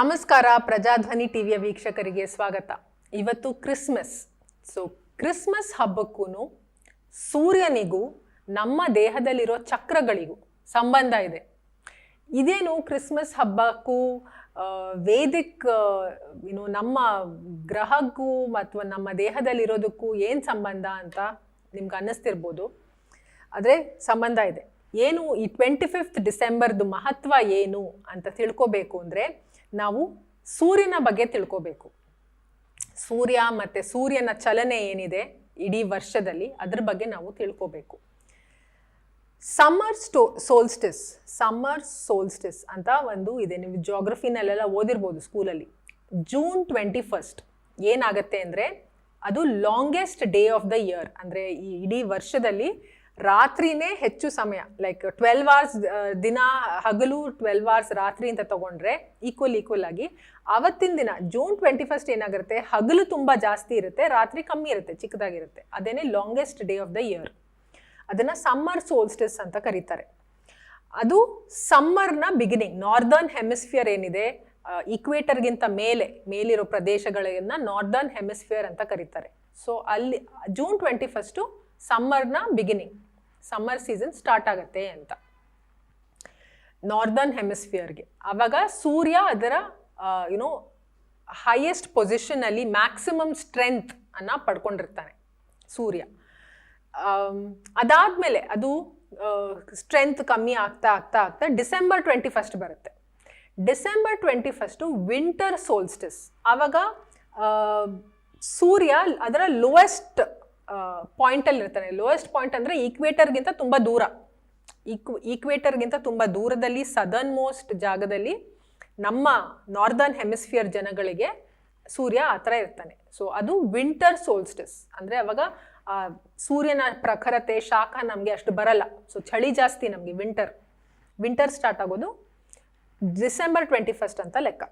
ನಮಸ್ಕಾರ, ಪ್ರಜಾಧ್ವನಿ ಟಿವಿಯ ವೀಕ್ಷಕರಿಗೆ ಸ್ವಾಗತ. ಇವತ್ತು ಕ್ರಿಸ್ಮಸ್. ಸೊ ಕ್ರಿಸ್ಮಸ್ ಹಬ್ಬಕ್ಕೂ ಸೂರ್ಯನಿಗೂ ನಮ್ಮ ದೇಹದಲ್ಲಿರೋ ಚಕ್ರಗಳಿಗೂ ಸಂಬಂಧ ಇದೆ. ಇದೇನು ಕ್ರಿಸ್ಮಸ್ ಹಬ್ಬಕ್ಕೂ ವೇದಿಕ್ ಏನು ನಮ್ಮ ಗ್ರಹಕ್ಕೂ ಅಥವಾ ನಮ್ಮ ದೇಹದಲ್ಲಿರೋದಕ್ಕೂ ಏನು ಸಂಬಂಧ ಅಂತ ನಿಮ್ಗೆ ಅನ್ನಿಸ್ತಿರ್ಬೋದು. ಆದರೆ ಸಂಬಂಧ ಇದೆ. ಏನು ಈ ಟ್ವೆಂಟಿ ಫಿಫ್ತ್ ಡಿಸೆಂಬರ್ದು ಮಹತ್ವ ಏನು ಅಂತ ತಿಳ್ಕೋಬೇಕು ಅಂದರೆ ನಾವು ಸೂರ್ಯನ ಬಗ್ಗೆ ತಿಳ್ಕೋಬೇಕು. ಸೂರ್ಯ ಮತ್ತು ಸೂರ್ಯನ ಚಲನೆ ಏನಿದೆ ಇಡೀ ವರ್ಷದಲ್ಲಿ ಅದ್ರ ಬಗ್ಗೆ ನಾವು ತಿಳ್ಕೋಬೇಕು. ಸಮ್ಮರ್ ಸ್ಟೋ ಸೋಲ್ಸ್ಟಿಸ್ ಸಮ್ಮರ್ ಸೋಲ್ಸ್ಟಿಸ್ ಅಂತ ಒಂದು ಇದೆ. ನೀವು ಜೋಗ್ರಫಿನಲ್ಲೆಲ್ಲ ಓದಿರ್ಬೋದು ಸ್ಕೂಲಲ್ಲಿ. ಜೂನ್ ಟ್ವೆಂಟಿ ಫಸ್ಟ್ ಏನಾಗುತ್ತೆ ಅಂದರೆ ಅದು longest day of the year ಅಂದರೆ ಈ ಇಡೀ ವರ್ಷದಲ್ಲಿ ರಾತ್ರಿನೇ ಹೆಚ್ಚು ಸಮಯ ಲೈಕ್ ಟ್ವೆಲ್ವ್ ಅವರ್ಸ್ ದಿನ ಹಗಲು ಟ್ವೆಲ್ವ್ ಅವರ್ಸ್ ರಾತ್ರಿ ಅಂತ ತಗೊಂಡ್ರೆ ಈಕ್ವಲ್ ಈಕ್ವಲ್ ಆಗಿ ಅವತ್ತಿನ ದಿನ ಜೂನ್ ಟ್ವೆಂಟಿ ಫಸ್ಟ್ ಏನಾಗಿರುತ್ತೆ ಹಗಲು ತುಂಬ ಜಾಸ್ತಿ ಇರುತ್ತೆ, ರಾತ್ರಿ ಕಮ್ಮಿ ಇರುತ್ತೆ, ಚಿಕ್ಕದಾಗಿರುತ್ತೆ. ಅದೇನೇ longest day of the year ಅದನ್ನು ಸಮ್ಮರ್ ಸೋಲ್ಸ್ಟಿಸ್ ಅಂತ ಕರೀತಾರೆ. ಅದು ಸಮ್ಮರ್ನ ಬಿಗಿನಿಂಗ್ ನಾರ್ದರ್ನ್ ಹೆಮಿಸ್ಫಿಯರ್ ಏನಿದೆ ಈಕ್ವೇಟರ್ಗಿಂತ ಮೇಲೆ, ಮೇಲಿರೋ ಪ್ರದೇಶಗಳನ್ನ ನಾರ್ದರ್ನ್ ಹೆಮಿಸ್ಫಿಯರ್ ಅಂತ ಕರೀತಾರೆ. ಸೊ ಅಲ್ಲಿ ಜೂನ್ ಟ್ವೆಂಟಿ ಫಸ್ಟು ಸಮ್ಮರ್ನ ಬಿಗಿನಿಂಗ್ ಸಮ್ಮರ್ ಸೀಸನ್ ಸ್ಟಾರ್ಟ್ ಆಗುತ್ತೆ ಅಂತ. ನಾರ್ದರ್ನ್ ಹೆಮಿಸ್ಫಿಯರ್ಗೆ ಆವಾಗ ಸೂರ್ಯ ಅದರ ಯುನೋ ಹೈಯೆಸ್ಟ್ ಪೊಸಿಷನಲ್ಲಿ ಮ್ಯಾಕ್ಸಿಮಮ್ ಸ್ಟ್ರೆಂತ್ ಅನ್ನ ಪಡ್ಕೊಂಡಿರ್ತಾನೆ ಸೂರ್ಯ. ಅದಾದಮೇಲೆ ಅದು ಸ್ಟ್ರೆಂತ್ ಕಮ್ಮಿ ಆಗ್ತಾ ಆಗ್ತಾ ಆಗ್ತಾ ಡಿಸೆಂಬರ್ ಟ್ವೆಂಟಿ ಫಸ್ಟ್ ಬರುತ್ತೆ. December twenty first winter solstice ಆವಾಗ ಸೂರ್ಯ ಅದರ ಲೋಯೆಸ್ಟ್ ಪಾಯಿಂಟಲ್ಲಿ ಇರ್ತಾನೆ. ಲೋಯೆಸ್ಟ್ ಪಾಯಿಂಟ್ ಅಂದರೆ ಈಕ್ವೇಟರ್ಗಿಂತ ತುಂಬ ದೂರ. ಈಕ್ವೇಟರ್ ಈಕ್ವೇಟರ್ಗಿಂತ ತುಂಬ ದೂರದಲ್ಲಿ ಸದರ್ನ್ ಮೋಸ್ಟ್ ಜಾಗದಲ್ಲಿ ನಮ್ಮ ನಾರ್ದರ್ನ್ ಹೆಮಿಸ್ಫಿಯರ್ ಜನಗಳಿಗೆ ಸೂರ್ಯ ಆ ಥರ ಇರ್ತಾನೆ. ಸೊ ಅದು ವಿಂಟರ್ ಸೋಲ್ಸ್ಟಿಸ್ ಅಂದರೆ ಅವಾಗ ಸೂರ್ಯನ ಪ್ರಖರತೆ, ಶಾಖ ನಮಗೆ ಅಷ್ಟು ಬರಲ್ಲ. ಸೊ ಚಳಿ ಜಾಸ್ತಿ ನಮಗೆ ವಿಂಟರ್ ವಿಂಟರ್ ಸ್ಟಾರ್ಟ್ ಆಗೋದು ಡಿಸೆಂಬರ್ ಟ್ವೆಂಟಿ ಫಸ್ಟ್ ಅಂತ ಲೆಕ್ಕ.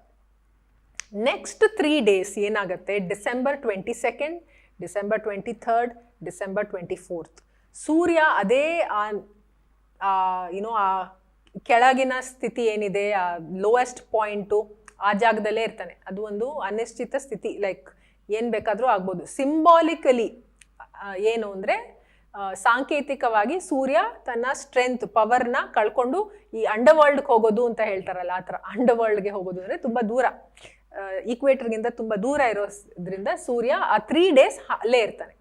ನೆಕ್ಸ್ಟ್ ತ್ರೀ ಡೇಸ್ ಏನಾಗುತ್ತೆ? December twenty second December twenty third, December twenty fourth. ಸೂರ್ಯ ಅದೇ, ಆ ಯುನೋ ಆ ಕೆಳಗಿನ ಸ್ಥಿತಿ ಏನಿದೆ, ಆ ಲೋಯೆಸ್ಟ್ ಪಾಯಿಂಟು ಆ ಜಾಗದಲ್ಲೇ ಇರ್ತಾನೆ. ಅದು ಒಂದು ಅನಿಶ್ಚಿತ ಸ್ಥಿತಿ ಲೈಕ್ ಏನು ಬೇಕಾದರೂ ಆಗ್ಬೋದು. ಸಿಂಬಾಲಿಕಲಿ ಏನು ಅಂದರೆ ಸಾಂಕೇತಿಕವಾಗಿ ಸೂರ್ಯ ತನ್ನ ಸ್ಟ್ರೆಂತ್ ಪವರ್ನ ಕಳ್ಕೊಂಡು ಈ ಅಂಡರ್ವರ್ಲ್ಡ್ಗೆ ಹೋಗೋದು ಅಂತ ಹೇಳ್ತಾರಲ್ಲ, ಆ ಥರ ಅಂಡರ್ವರ್ಲ್ಡ್ಗೆ ಹೋಗೋದು ಅಂದರೆ ತುಂಬ ದೂರ. ಈಕ್ವೇಟರ್ಗಿಂತ ತುಂಬ ದೂರ ಇರೋದ್ರಿಂದ ಸೂರ್ಯ ಆ ತ್ರೀ ಡೇಸ್ ಅಲ್ಲೇ ಇರ್ತಾನೆ.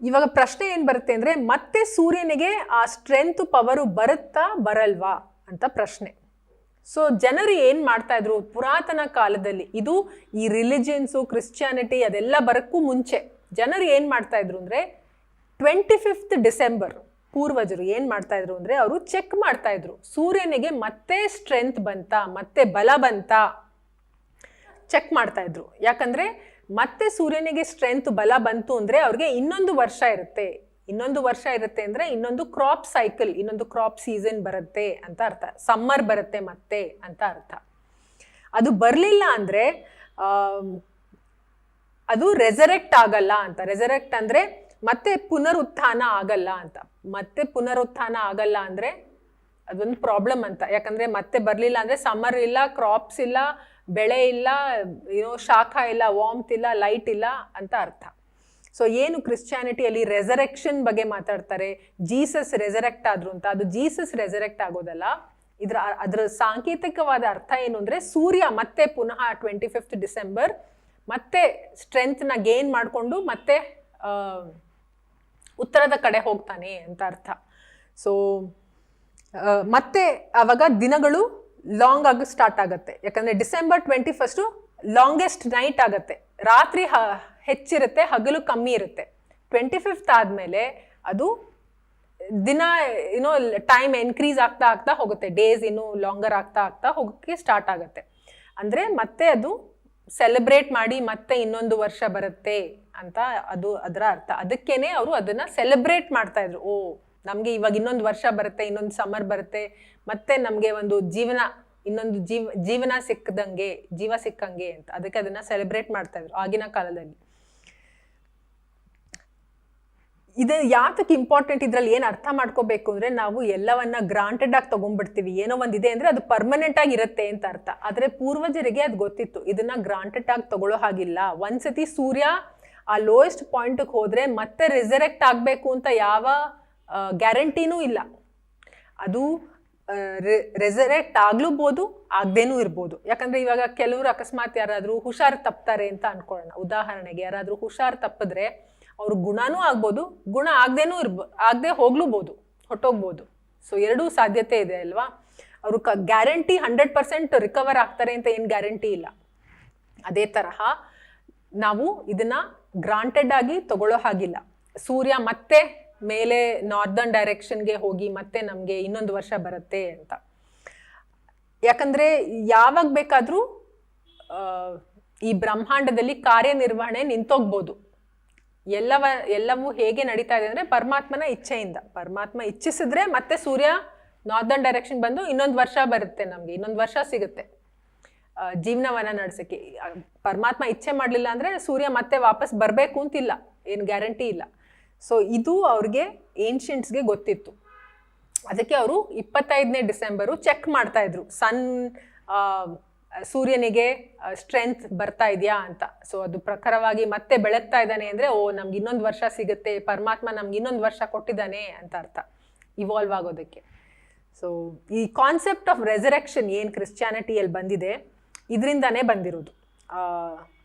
ಇವಾಗ ಪ್ರಶ್ನೆ ಏನು ಬರುತ್ತೆ ಅಂದರೆ ಮತ್ತೆ ಸೂರ್ಯನಿಗೆ ಆ ಸ್ಟ್ರೆಂತ್ ಪವರು ಬರುತ್ತಾ ಬರಲ್ವಾ ಅಂತ ಪ್ರಶ್ನೆ. ಸೊ ಜನರು ಏನು ಮಾಡ್ತಾ ಇದ್ರು? ಪುರಾತನ ಕಾಲದಲ್ಲಿ ಇದು ಈ ರಿಲಿಜಿಯನ್ಸು ಕ್ರಿಶ್ಚಿಯಾನಿಟಿ ಅದೆಲ್ಲ ಬರೋಕ್ಕೂ ಮುಂಚೆ ಜನರು ಏನು ಮಾಡ್ತಾ ಇದ್ರು ಅಂದರೆ ಟ್ವೆಂಟಿ ಫಿಫ್ತ್ ಡಿಸೆಂಬರ್ ಪೂರ್ವಜರು ಏನು ಮಾಡ್ತಾ ಇದ್ರು ಅಂದರೆ ಅವರು ಚೆಕ್ ಮಾಡ್ತಾ ಇದ್ರು. ಸೂರ್ಯನಿಗೆ ಮತ್ತೆ ಸ್ಟ್ರೆಂತ್ ಬಂತಾ, ಮತ್ತೆ ಬಲ ಬಂತಾ ಚೆಕ್ ಮಾಡ್ತಾ ಇದ್ರು. ಯಾಕಂದ್ರೆ ಮತ್ತೆ ಸೂರ್ಯನಿಗೆ ಸ್ಟ್ರೆಂತ್ ಬಲ ಬಂತು ಅಂದ್ರೆ ಅವ್ರಿಗೆ ಇನ್ನೊಂದು ವರ್ಷ ಇರುತ್ತೆ. ಇನ್ನೊಂದು ವರ್ಷ ಇರುತ್ತೆ ಅಂದ್ರೆ ಇನ್ನೊಂದು ಕ್ರಾಪ್ ಸೈಕಲ್ ಇನ್ನೊಂದು ಕ್ರಾಪ್ ಸೀಸನ್ ಬರುತ್ತೆ ಅಂತ ಅರ್ಥ. ಸಮ್ಮರ್ ಬರುತ್ತೆ ಮತ್ತೆ ಅಂತ ಅರ್ಥ. ಅದು ಬರಲಿಲ್ಲ ಅಂದ್ರೆ ಅದು ರೆಸರೆಕ್ಟ್ ಆಗಲ್ಲ ಅಂತ. ರೆಸರೆಕ್ಟ್ ಅಂದ್ರೆ ಮತ್ತೆ ಪುನರುತ್ಥಾನ ಆಗಲ್ಲ ಅಂತ. ಮತ್ತೆ ಪುನರುತ್ಥಾನ ಆಗಲ್ಲ ಅಂದ್ರೆ ಅದೊಂದು ಪ್ರಾಬ್ಲಮ್ ಅಂತ. ಯಾಕಂದ್ರೆ ಮತ್ತೆ ಬರಲಿಲ್ಲ ಅಂದ್ರೆ ಸಮ್ಮರ್ ಇಲ್ಲ ಕ್ರಾಪ್ಸ್ ಇಲ್ಲ ಬೆಳೆ ಇಲ್ಲ, ಏನೋ ಶಾಖ ಇಲ್ಲ ವಾಮ್ತ್ ಇಲ್ಲ ಲೈಟ್ ಇಲ್ಲ ಅಂತ ಅರ್ಥ. ಸೊ ಏನು ಕ್ರಿಶ್ಚಿಯಾನಿಟಿಯಲ್ಲಿ ರೆಸರೆಕ್ಷನ್ ಬಗ್ಗೆ ಮಾತಾಡ್ತಾರೆ? ಜೀಸಸ್ ರೆಸರೆಕ್ಟ್ ಆದ್ರು ಅಂತ. ಅದು ಜೀಸಸ್ ರೆಸರೆಕ್ಟ್ ಆಗೋದಲ್ಲ. ಇದರ, ಅದರ ಸಾಂಕೇತಿಕವಾದ ಅರ್ಥ ಏನು ಅಂದರೆ ಸೂರ್ಯ ಮತ್ತೆ ಪುನಃ ಟ್ವೆಂಟಿ ಫಿಫ್ತ್ ಡಿಸೆಂಬರ್ ಮತ್ತೆ ಸ್ಟ್ರೆಂತ್ನ ಗೇನ್ ಮಾಡಿಕೊಂಡು ಮತ್ತೆ ಉತ್ತರದ ಕಡೆ ಹೋಗ್ತಾನೆ ಅಂತ ಅರ್ಥ. ಸೊ ಮತ್ತೆ ಅವಾಗ ದಿನಗಳು ಲಾಂಗ್ ಆಗಿ ಸ್ಟಾರ್ಟ್ ಆಗುತ್ತೆ. ಯಾಕಂದ್ರೆ December twenty first longest night ಆಗುತ್ತೆ. ರಾತ್ರಿ ಹ, ಹೆಚ್ಚಿರುತ್ತೆ, ಹಗಲು ಕಮ್ಮಿ ಇರುತ್ತೆ. ಟ್ವೆಂಟಿ ಫಿಫ್ತ್ ಆದಮೇಲೆ ಅದು ದಿನ ಏನೋ ಟೈಮ್ ಎನ್ಕ್ರೀಸ್ ಆಗ್ತಾ ಆಗ್ತಾ ಹೋಗುತ್ತೆ. ಡೇಸ್ ಇನ್ನೂ ಲಾಂಗರ್ ಆಗ್ತಾ ಆಗ್ತಾ ಹೋಗೋಕ್ಕೆ ಸ್ಟಾರ್ಟ್ ಆಗುತ್ತೆ. ಅಂದರೆ ಮತ್ತೆ ಅದು ಸೆಲೆಬ್ರೇಟ್ ಮಾಡಿ ಮತ್ತೆ ಇನ್ನೊಂದು ವರ್ಷ ಬರುತ್ತೆ ಅಂತ ಅದು ಅದರ ಅರ್ಥ. ಅದಕ್ಕೇನೆ ಅವರು ಅದನ್ನ ಸೆಲೆಬ್ರೇಟ್ ಮಾಡ್ತಾ ಇದ್ರು. ಓ ನಮಗೆ ಇವಾಗ ಇನ್ನೊಂದು ವರ್ಷ ಬರುತ್ತೆ, ಇನ್ನೊಂದು ಸಮ್ಮರ್ ಬರುತ್ತೆ, ಮತ್ತೆ ನಮಗೆ ಒಂದು ಜೀವನ, ಇನ್ನೊಂದು ಜೀವ, ಜೀವನ ಸಿಕ್ಕದಂಗೆ, ಜೀವ ಸಿಕ್ಕಂಗೆ ಅಂತ. ಅದಕ್ಕೆ ಅದನ್ನ ಸೆಲೆಬ್ರೇಟ್ ಮಾಡ್ತಾ ಇದ್ರು ಆಗಿನ ಕಾಲದಲ್ಲಿ. ಇದು ಯಾತಕ್ಕೆ ಇಂಪಾರ್ಟೆಂಟ್ ಇದ್ರಲ್ಲಿ ಏನು ಅರ್ಥ ಮಾಡ್ಕೋಬೇಕು ಅಂದರೆ ನಾವು ಎಲ್ಲವನ್ನ ಗ್ರಾಂಟೆಡ್ ಆಗಿ ತೊಗೊಂಡ್ಬಿಡ್ತೀವಿ. ಏನೋ ಒಂದಿದೆ ಅಂದರೆ ಅದು ಪರ್ಮನೆಂಟ್ ಆಗಿ ಇರುತ್ತೆ ಅಂತ ಅರ್ಥ. ಆದರೆ ಪೂರ್ವಜರಿಗೆ ಅದು ಗೊತ್ತಿತ್ತು. ಇದನ್ನ ಗ್ರಾಂಟೆಡ್ ಆಗಿ ತಗೊಳ್ಳೋ ಹಾಗಿಲ್ಲ. ಒಂದ್ಸತಿ ಸೂರ್ಯ ಆ ಲೋಯೆಸ್ಟ್ ಪಾಯಿಂಟ್ಗೆ ಹೋದರೆ ಮತ್ತೆ ರಿಸರೆಕ್ಟ್ ಆಗಬೇಕು ಅಂತ ಯಾವ ಗ್ಯಾರಂಟಿನೂ ಇಲ್ಲ. ಅದು ರೆಸರೆಕ್ಟ್ ಆಗ್ಲೂಬೋದು ಆಗದೇನೂ ಇರ್ಬೋದು. ಯಾಕಂದ್ರೆ ಇವಾಗ ಕೆಲವರು ಅಕಸ್ಮಾತ್ ಯಾರಾದರೂ ಹುಷಾರು ತಪ್ತಾರೆ ಅಂತ ಅನ್ಕೊಳ್ಳೋಣ. ಉದಾಹರಣೆಗೆ ಯಾರಾದರೂ ಹುಷಾರು ತಪ್ಪಿದ್ರೆ ಅವ್ರ ಗುಣನೂ ಆಗ್ಬೋದು, ಗುಣ ಆಗದೇನೂ ಇರ್ಬೋ, ಆಗದೆ ಹೋಗ್ಲೂಬೋದು ಹೊಟ್ಟೋಗ್ಬೋದು. ಸೊ ಎರಡೂ ಸಾಧ್ಯತೆ ಇದೆ ಅಲ್ವಾ? ಅವರು ಕ ಗ್ಯಾರಂಟಿ ಹಂಡ್ರೆಡ್ ಪರ್ಸೆಂಟ್ ರಿಕವರ್ ಆಗ್ತಾರೆ ಅಂತ ಏನು ಗ್ಯಾರಂಟಿ ಇಲ್ಲ. ಅದೇ ತರಹ ನಾವು ಇದನ್ನ ಗ್ರಾಂಟೆಡ್ ಆಗಿ ತಗೊಳ್ಳೋ ಹಾಗಿಲ್ಲ. ಸೂರ್ಯ ಮತ್ತೆ ಮೇಲೆ ನಾರ್ದನ್ ಡೈರೆಕ್ಷನ್ಗೆ ಹೋಗಿ ಮತ್ತೆ ನಮಗೆ ಇನ್ನೊಂದು ವರ್ಷ ಬರುತ್ತೆ ಅಂತ. ಯಾಕಂದರೆ ಯಾವಾಗ ಬೇಕಾದರೂ ಈ ಬ್ರಹ್ಮಾಂಡದಲ್ಲಿ ಕಾರ್ಯನಿರ್ವಹಣೆ ನಿಂತೋಗ್ಬೋದು. ಎಲ್ಲವ, ಎಲ್ಲವೂ ಹೇಗೆ ನಡೀತಾ ಇದೆ ಅಂದರೆ ಪರಮಾತ್ಮನ ಇಚ್ಛೆಯಿಂದ. ಪರಮಾತ್ಮ ಇಚ್ಛಿಸಿದ್ರೆ ಮತ್ತೆ ಸೂರ್ಯ ನಾರ್ದರ್ನ್ ಡೈರೆಕ್ಷನ್ ಬಂದು ಇನ್ನೊಂದು ವರ್ಷ ಬರುತ್ತೆ ನಮಗೆ, ಇನ್ನೊಂದು ವರ್ಷ ಸಿಗುತ್ತೆ. ಜೀವನವನ್ನು ನಡೆಸಕ್ಕೆ. ಪರಮಾತ್ಮ ಇಚ್ಛೆ ಮಾಡಲಿಲ್ಲ ಅಂದರೆ ಸೂರ್ಯ ಮತ್ತೆ ವಾಪಸ್ ಬರಬೇಕು ಅಂತಿಲ್ಲ. ಏನು ಗ್ಯಾರಂಟಿ ಇಲ್ಲ. ಸೊ ಇದು ಅವ್ರಿಗೆ ಏನ್ಷಿಯಂಟ್ಸ್ಗೆ ಗೊತ್ತಿತ್ತು. ಅದಕ್ಕೆ ಅವರು ಇಪ್ಪತ್ತೈದನೇ ಡಿಸೆಂಬರು ಚೆಕ್ ಮಾಡ್ತಾ ಇದ್ರು. ಸನ್ ಸೂರ್ಯನಿಗೆ ಸ್ಟ್ರೆಂತ್ ಬರ್ತಾ ಇದೆಯಾ ಅಂತ. ಸೊ ಅದು ಪ್ರಖರವಾಗಿ ಮತ್ತೆ ಬೆಳಗ್ತಾ ಇದ್ದಾನೆ ಅಂದರೆ, ಓ, ನಮ್ಗೆ ಇನ್ನೊಂದು ವರ್ಷ ಸಿಗುತ್ತೆ, ಪರಮಾತ್ಮ ನಮ್ಗೆ ಇನ್ನೊಂದು ವರ್ಷ ಕೊಟ್ಟಿದ್ದಾನೆ ಅಂತ ಅರ್ಥ. ಇವಾಲ್ವ್ ಆಗೋದಕ್ಕೆ. ಸೊ ಈ ಕಾನ್ಸೆಪ್ಟ್ ಆಫ್ ರೆಸರೆಕ್ಷನ್ ಏನು ಕ್ರಿಶ್ಚಿಯಾನಿಟಿಯಲ್ಲಿ ಬಂದಿದೆ, ಇದರಿಂದನೇ ಬಂದಿರೋದು.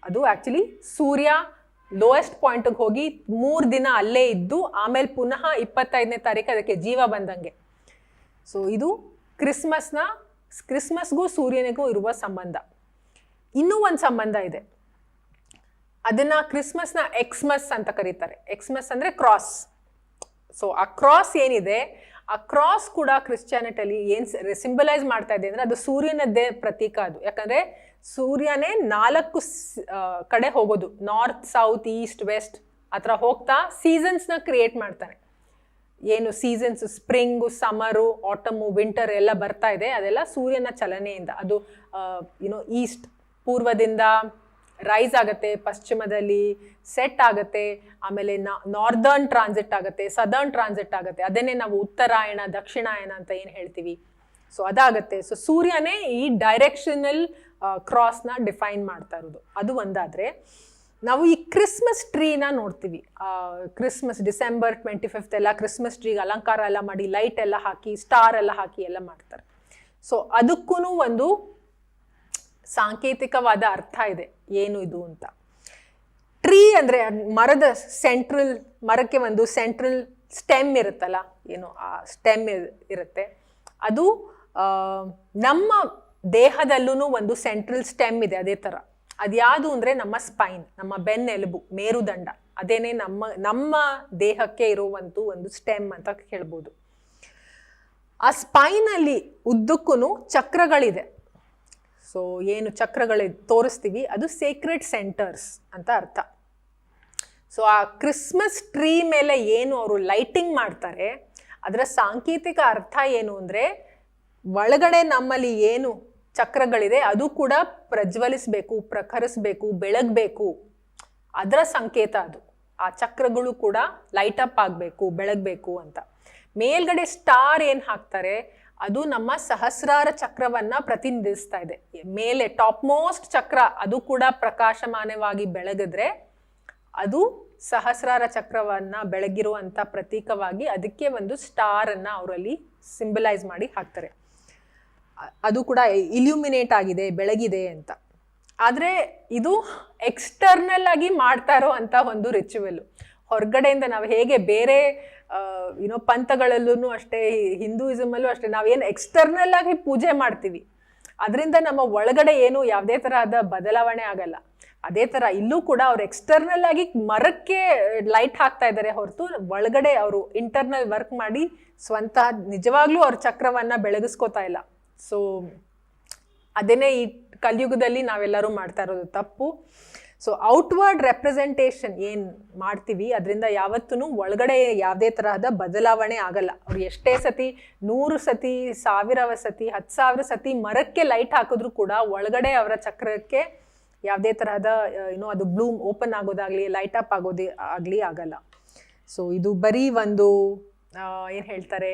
ಅದು ಆ್ಯಕ್ಚುಲಿ ಸೂರ್ಯ ಲೋಯೆಸ್ಟ್ ಪಾಯಿಂಟಿಗೆ ಹೋಗಿ ಮೂರು ದಿನ ಅಲ್ಲೇ ಇದ್ದು ಆಮೇಲೆ ಪುನಃ ಇಪ್ಪತ್ತೈದನೇ ತಾರೀಕು ಅದಕ್ಕೆ ಜೀವ ಬಂದಂಗೆ. ಸೊ ಇದು ಕ್ರಿಸ್ಮಸ್ನ ಕ್ರಿಸ್ಮಸ್ಗೂ ಸೂರ್ಯನಿಗೂ ಇರುವ ಸಂಬಂಧ. ಇನ್ನೂ ಒಂದು ಸಂಬಂಧ ಇದೆ. ಅದನ್ನ ಕ್ರಿಸ್ಮಸ್ನ ಎಕ್ಸ್ಮಸ್ ಅಂತ ಕರೀತಾರೆ. ಎಕ್ಸ್ಮಸ್ ಅಂದ್ರೆ ಕ್ರಾಸ್ ಸೊ ಆ ಕ್ರಾಸ್ ಏನಿದೆ? ಆ ಕ್ರಾಸ್ ಕೂಡ ಕ್ರಿಶ್ಚಿಯಾನಿಟಲ್ಲಿ ಏನು ಸಿಂಬಲೈಸ್ ಮಾಡ್ತಾ ಇದೆ ಅಂದ್ರೆ ಅದು ಸೂರ್ಯನದ್ದೇ ಪ್ರತೀಕ ಅದು. ಯಾಕಂದ್ರೆ ಸೂರ್ಯನೇ ನಾಲ್ಕು ಕಡೆ ಹೋಗೋದು. ನಾರ್ತ್ ಸೌತ್ ಈಸ್ಟ್ ವೆಸ್ಟ್ ಆ ಥರ ಹೋಗ್ತಾ ಸೀಸನ್ಸ್ನ ಕ್ರಿಯೇಟ್ ಮಾಡ್ತಾನೆ. ಏನು seasons spring summer autumn winter ಎಲ್ಲ ಬರ್ತಾ ಇದೆ. ಅದೆಲ್ಲ ಸೂರ್ಯನ ಚಲನೆಯಿಂದ. ಅದು ಯುನೋ ಈಸ್ಟ್ ಪೂರ್ವದಿಂದ ರೈಸ್ ಆಗುತ್ತೆ, ಪಶ್ಚಿಮದಲ್ಲಿ ಸೆಟ್ ಆಗುತ್ತೆ, ಆಮೇಲೆ ನಾರ್ದರ್ನ್ ಟ್ರಾನ್ಸಿಟ್ ಆಗುತ್ತೆ ಸದರ್ನ್ ಟ್ರಾನ್ಸಿಟ್ ಆಗುತ್ತೆ. ಅದನ್ನೇ ನಾವು ಉತ್ತರಾಯಣ, ದಕ್ಷಿಣಾಯಣ ಅಂತ ಏನು ಹೇಳ್ತೀವಿ? ಸೊ ಅದಾಗತ್ತೆ. ಸೊ ಸೂರ್ಯನೇ ಈ ಡೈರೆಕ್ಷನಲ್ ಕ್ರಾಸ್ನ ಡಿಫೈನ್ ಮಾಡ್ತಾ ಇರೋದು. ಅದು ಒಂದಾದರೆ, ನಾವು ಈ ಕ್ರಿಸ್ಮಸ್ ಟ್ರೀನ ನೋಡ್ತೀವಿ. ಕ್ರಿಸ್ಮಸ್ ಡಿಸೆಂಬರ್ ಟ್ವೆಂಟಿ ಫಿಫ್ತ್ ಎಲ್ಲ ಕ್ರಿಸ್ಮಸ್ ಟ್ರೀಗೆ ಅಲಂಕಾರ ಎಲ್ಲ ಮಾಡಿ ಲೈಟ್ ಎಲ್ಲ ಹಾಕಿ ಸ್ಟಾರ್ ಎಲ್ಲ ಹಾಕಿ ಎಲ್ಲ ಮಾಡ್ತಾರೆ. ಸೊ ಅದಕ್ಕೂ ಒಂದು ಸಾಂಕೇತಿಕವಾದ ಅರ್ಥ ಇದೆ. ಏನು ಇದು ಅಂತ. ಟ್ರೀ ಅಂದರೆ ಮರದ ಸೆಂಟ್ರಲ್ ಮರಕ್ಕೆ ಒಂದು ಸೆಂಟ್ರಲ್ ಸ್ಟೆಮ್ ಇರುತ್ತಲ್ಲ, ಏನು ಆ ಸ್ಟೆಮ್ ಇರುತ್ತೆ. ಅದು ನಮ್ಮ ದೇಹದಲ್ಲೂ ಒಂದು ಸೆಂಟ್ರಲ್ ಸ್ಟೆಮ್ ಇದೆ ಅದೇ ಥರ ಅದ್ಯಾವುದು ಅಂದರೆ ನಮ್ಮ ಸ್ಪೈನ್ ನಮ್ಮ ಬೆನ್ನೆಲುಬು ಮೇರುದಂಡ. ಅದೇನೇ ನಮ್ಮ ನಮ್ಮ ದೇಹಕ್ಕೆ ಇರುವಂಥ ಒಂದು ಸ್ಟೆಮ್ ಅಂತ ಹೇಳ್ಬೋದು. ಆ ಸ್ಪೈನಲ್ಲಿ ಉದ್ದಕ್ಕೂ ಚಕ್ರಗಳಿದೆ. ಸೊ ಏನು ಚಕ್ರಗಳು ತೋರಿಸ್ತೀವಿ, ಅದು ಸೇಕ್ರೆಡ್ ಸೆಂಟರ್ಸ್ ಅಂತ ಅರ್ಥ. ಸೊ ಆ ಕ್ರಿಸ್ಮಸ್ ಟ್ರೀ ಮೇಲೆ ಏನು ಅವರು ಲೈಟಿಂಗ್ ಮಾಡ್ತಾರೆ, ಅದರ ಸಾಂಕೇತಿಕ ಅರ್ಥ ಏನು ಅಂದರೆ, ಒಳಗಡೆ ನಮ್ಮಲ್ಲಿ ಏನು ಚಕ್ರಗಳಿದೆ, ಅದು ಕೂಡ ಪ್ರಜ್ವಲಿಸಬೇಕು, ಪ್ರಖರಿಸಬೇಕು, ಬೆಳಗಬೇಕು. ಅದರ ಸಂಕೇತ ಅದು. ಆ ಚಕ್ರಗಳು ಕೂಡ ಲೈಟ್ ಅಪ್ ಆಗಬೇಕು, ಬೆಳಗಬೇಕು ಅಂತ. ಮೇಲ್ಗಡೆ ಸ್ಟಾರ್ ಏನು ಹಾಕ್ತಾರೆ ಅದು ನಮ್ಮ ಸಹಸ್ರಾರ ಚಕ್ರವನ್ನ ಪ್ರತಿನಿಧಿಸ್ತಾ ಇದೆ. ಮೇಲೆ ಟಾಪ್ ಮೋಸ್ಟ್ ಚಕ್ರ ಅದು ಕೂಡ ಪ್ರಕಾಶಮಾನವಾಗಿ ಬೆಳಗಿದ್ರೆ ಅದು ಸಹಸ್ರಾರ ಚಕ್ರವನ್ನ ಬೆಳಗಿರುವಂತ ಪ್ರತೀಕವಾಗಿ ಅದಕ್ಕೆ ಒಂದು ಸ್ಟಾರ್ ಅನ್ನ ಅವರಲ್ಲಿ ಸಿಂಬಲೈಸ್ ಮಾಡಿ ಹಾಕ್ತಾರೆ. ಅದು ಕೂಡ ಇಲ್ಯೂಮಿನೇಟ್ ಆಗಿದೆ, ಬೆಳಗಿದೆ ಅಂತ. ಆದರೆ ಇದು ಎಕ್ಸ್ಟರ್ನಲ್ ಆಗಿ ಮಾಡ್ತಾ ಇರೋ ಅಂತ ಒಂದು ರಿಚುವಲ್ ಹೊರಗಡೆಯಿಂದ ನಾವು ಹೇಗೆ ಬೇರೆ ಏನೋ ಪಂಥಗಳಲ್ಲೂ ಅಷ್ಟೇ ಹಿಂದೂಯಿಸಮಲ್ಲೂ ಅಷ್ಟೇ ನಾವೇನು ಎಕ್ಸ್ಟರ್ನಲ್ ಆಗಿ ಪೂಜೆ ಮಾಡ್ತೀವಿ. ಅದರಿಂದ ನಮ್ಮ ಒಳಗಡೆ ಏನು ಯಾವುದೇ ತರಹದ ಬದಲಾವಣೆ ಆಗಲ್ಲ. ಅದೇ ಥರ ಇಲ್ಲೂ ಕೂಡ ಅವ್ರು ಎಕ್ಸ್ಟರ್ನಲ್ ಆಗಿ ಮರಕ್ಕೆ ಲೈಟ್ ಹಾಕ್ತಾ ಇದ್ದಾರೆ ಹೊರತು ಒಳಗಡೆ ಅವರು ಇಂಟರ್ನಲ್ ವರ್ಕ್ ಮಾಡಿ ಸ್ವಂತ ನಿಜವಾಗ್ಲೂ ಅವ್ರ ಚಕ್ರವನ್ನು ಬೆಳಗಿಸ್ಕೋತಾ ಇಲ್ಲ. ಸೊ ಅದೇನೇ ಈ ಕಲಿಯುಗದಲ್ಲಿ ನಾವೆಲ್ಲರೂ ಮಾಡ್ತಾ ಇರೋದು ತಪ್ಪು. ಸೊ ಔಟ್ವರ್ಡ್ ರೆಪ್ರೆಸೆಂಟೇಷನ್ ಏನು ಮಾಡ್ತೀವಿ? ಅದರಿಂದ ಯಾವತ್ತೂ ಒಳಗಡೆ ಯಾವುದೇ ತರಹದ ಬದಲಾವಣೆ ಆಗಲ್ಲ. ಅವ್ರು ಎಷ್ಟೇ ಸತಿ, ನೂರು ಸತಿ ಸಾವಿರ ಸತಿ, ಹತ್ತು ಸಾವಿರ ಸತಿ ಮರಕ್ಕೆ ಲೈಟ್ ಹಾಕಿದ್ರು ಕೂಡ ಒಳಗಡೆ ಅವರ ಚಕ್ರಕ್ಕೆ ಯಾವುದೇ ತರಹದ ಏನೋ ಅದು ಬ್ಲೂಮ್ ಓಪನ್ ಆಗೋದಾಗ್ಲಿ ಲೈಟ್ ಅಪ್ ಆಗೋದೇ, ಆಗಲಿ ಆಗಲ್ಲ. ಸೊ ಇದು ಬರೀ ಒಂದು ಏನು ಹೇಳ್ತಾರೆ?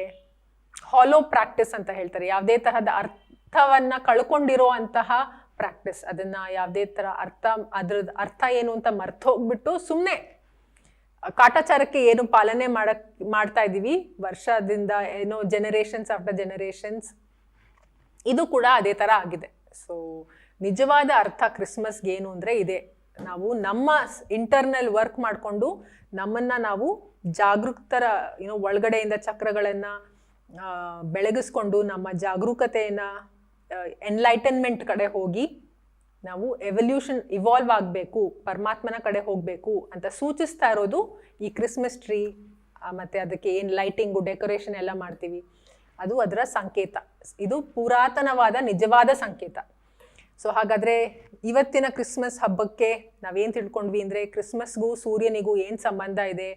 ಹಾಲೋ ಪ್ರಾಕ್ಟೀಸ್ ಅಂತ ಹೇಳ್ತಾರೆ. ಯಾವುದೇ ತರಹದ ಅರ್ಥವನ್ನ ಕಳ್ಕೊಂಡಿರೋ ಅಂತಹ ಪ್ರಾಕ್ಟೀಸ್, ಅದನ್ನ ಯಾವುದೇ ಥರ ಅರ್ಥ ಅದ್ರದ್ದು ಅರ್ಥ ಏನು ಅಂತ ಮರ್ತೋಗ್ಬಿಟ್ಟು ಸುಮ್ಮನೆ ಕಾಟಾಚಾರಕ್ಕೆ ಏನು ಪಾಲನೆ ಮಾಡಕ್, ಮಾಡ್ತಾ ಇದ್ದೀವಿ ವರ್ಷದಿಂದ ಏನೋ ಜನರೇಷನ್ಸ್ ಆಫ್ಟರ್ ಜನರೇಷನ್ಸ್ ಇದು ಕೂಡ ಅದೇ ಥರ ಆಗಿದೆ. ಸೊ ನಿಜವಾದ ಅರ್ಥ ಕ್ರಿಸ್ಮಸ್ಗೆ ಏನು ಅಂದರೆ ಇದೆ. ನಾವು ನಮ್ಮ ಇಂಟರ್ನಲ್ ವರ್ಕ್ ಮಾಡಿಕೊಂಡು ನಮ್ಮನ್ನು ನಾವು ಜಾಗೃತರ ಏನೋ ಒಳಗಡೆಯಿಂದ ಚಕ್ರಗಳನ್ನು ಬೆಳಗಿಸ್ಕೊಂಡು ನಮ್ಮ ಜಾಗರೂಕತೆಯನ್ನು ಎನ್ಲೈಟನ್ಮೆಂಟ್ ಕಡೆ ಹೋಗಿ ನಾವು ಎವಲ್ಯೂಷನ್ ಇವಾಲ್ವ್ ಆಗಬೇಕು, ಪರಮಾತ್ಮನ ಕಡೆ ಹೋಗಬೇಕು ಅಂತ ಸೂಚಿಸ್ತಾ ಇರೋದು ಈ ಕ್ರಿಸ್ಮಸ್ ಟ್ರೀ ಮತ್ತು ಅದಕ್ಕೆ ಏನು ಲೈಟಿಂಗು ಡೆಕೋರೇಷನ್ ಎಲ್ಲ ಮಾಡ್ತೀವಿ. ಅದು ಅದರ ಸಂಕೇತ. ಇದು ಪುರಾತನವಾದ ನಿಜವಾದ ಸಂಕೇತ. ಸೊ ಹಾಗಾದರೆ ಇವತ್ತಿನ ಕ್ರಿಸ್ಮಸ್ ಹಬ್ಬಕ್ಕೆ ನಾವೇನು ತಿಳ್ಕೊಂಡ್ವಿ ಅಂದರೆ ಕ್ರಿಸ್ಮಸ್ಗೂ ಸೂರ್ಯನಿಗೂ ಏನು ಸಂಬಂಧ ಇದೆ?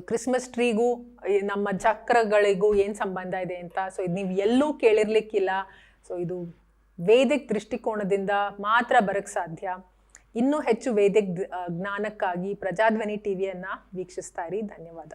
ಕ್ರಿಸ್ಮಸ್ ಟ್ರೀಗೂ ನಮ್ಮ ಚಕ್ರಗಳಿಗೂ ಏನು ಸಂಬಂಧ ಇದೆ ಅಂತ? ಸೊ ಇದು ನೀವು ಎಲ್ಲೂ ಕೇಳಿರ್ಲಿಕ್ಕಿಲ್ಲ. ಸೊ ಇದು ವೇದಿಕ್ ದೃಷ್ಟಿಕೋನದಿಂದ ಮಾತ್ರ ಬರಕ್ಕೆ ಸಾಧ್ಯ. ಇನ್ನೂ ಹೆಚ್ಚು ವೇದಿಕ್ ಜ್ಞಾನಕ್ಕಾಗಿ ಪ್ರಜಾಧ್ವನಿ ಟಿವಿಯನ್ನು ವೀಕ್ಷಿಸ್ತಾ ಇರಿ. ಧನ್ಯವಾದ.